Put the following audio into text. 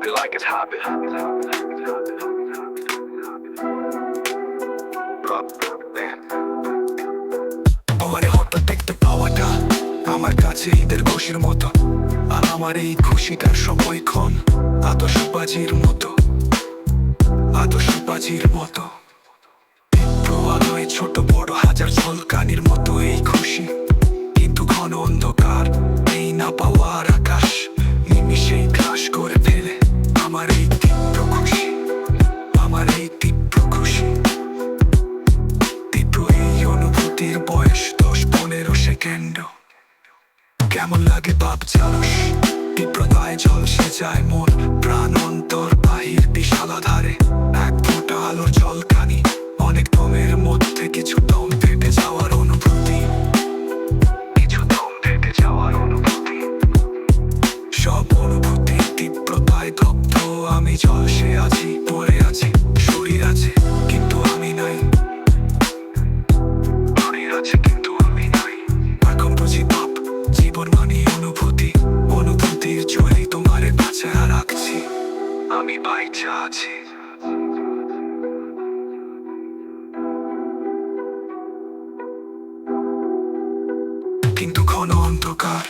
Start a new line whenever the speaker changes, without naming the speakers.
drop it like it's. Drop,
আমার হঠাৎ দেখতে পাওয়াটা আমার কাছে ঈদের খুশির মতো। আর আমার এই খুশিটার মতো। মতো। ছোট বড় হাজার ঝলকানির মতো এই খুশি। কিন্তু ঘন অন্ধকার। অনুভূতির বয়স দশ পনেরো সেকেন্ড কেমন লাগে বাপ জানোস তীব্রতায় জলসে যায় মোর প্রাণ অন্তর বাহির বিশাল ধারে এক ফোঁটা আলোর জলকানি অনেক দমের মধ্যে কিছু দম ফেটে যাওয়ার অনুভূতি। কিছু দম ফেটে যাওয়ার অনুভূতি। সব অনুভূতি তীব্রতায় দগ্ধ, আমি আছি পড়ে আছি শরীর আছে। আছে কিন্তু আমি এখন বুঝি জীবন মানে অনুভূতি অনুভূতির রাখছি। আমি বাইচা আছি। কিন্তু ঘন অন্ধকার